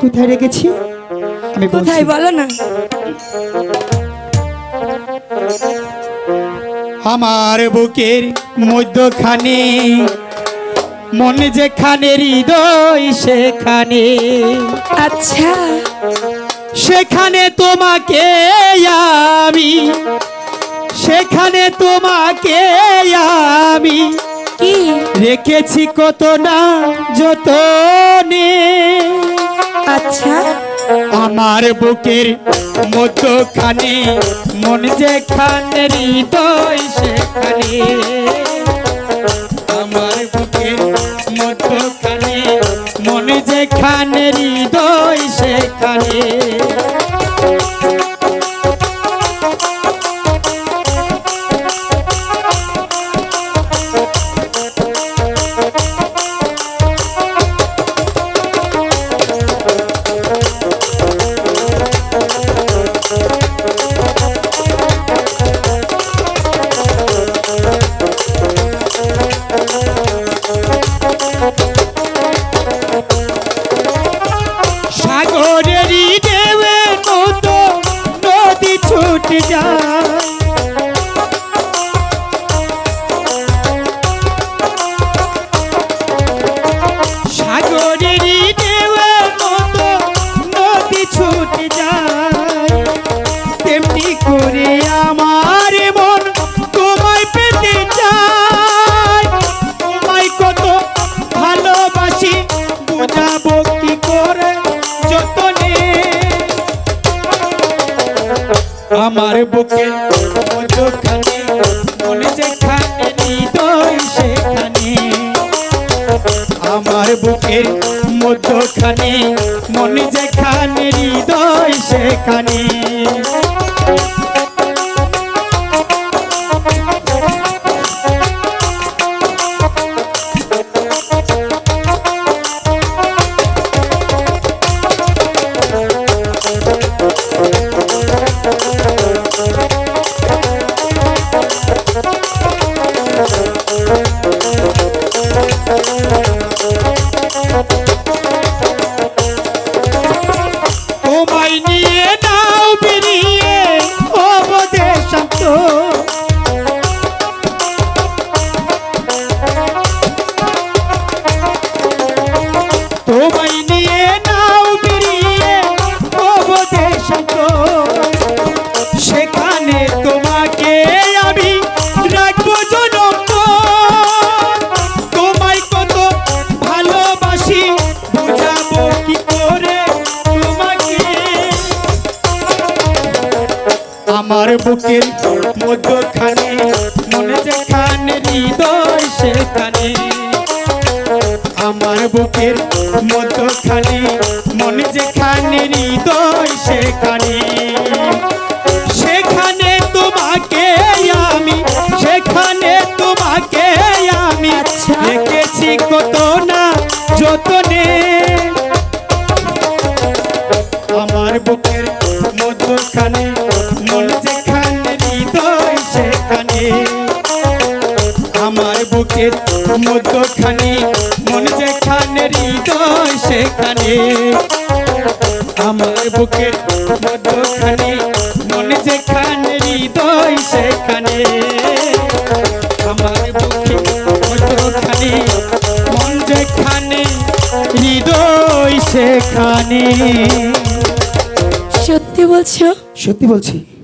কোথায় রেখেছি? আমি কোথায় বলো না। আমার বুকের মধ্যখানে মনে যেখানে হৃদয় সেখানে। আচ্ছা। সেখানে তোমাকে আমি সেখানে তোমাকে আমি। কি? রেখেছি কত না যতনে। আচ্ছা। আমার বুকের খানি মন যেখানে, হৃদয় সেখানে। আমার বুকের মধ্যখানে, মন যেখানে, হৃদয় সেখানে। ছুটে যায় আমার বুকে মধ্যখানে মনে যেখানে হৃদয় সেখানে। আমার বুকের মধ্যখানে মনে যেখানে হৃদয় সেখানে। আমার বুকের মধ্যখানে মনে যেখানে হৃদয় সেখানে। আমার বুকের মধ্যখানে মনে যেখানে হৃদয় সেখানে। বুকের মধ্যখানে মন যেখানে হৃদয় সেখানে। আমার বুকের মধ্যখানে মন যেখানে হৃদয় সেখানে। আমার বুকের মধ্যখানে মন যেখানে হৃদয় সেখানে। সত্যি বলছো? সত্যি বলছি।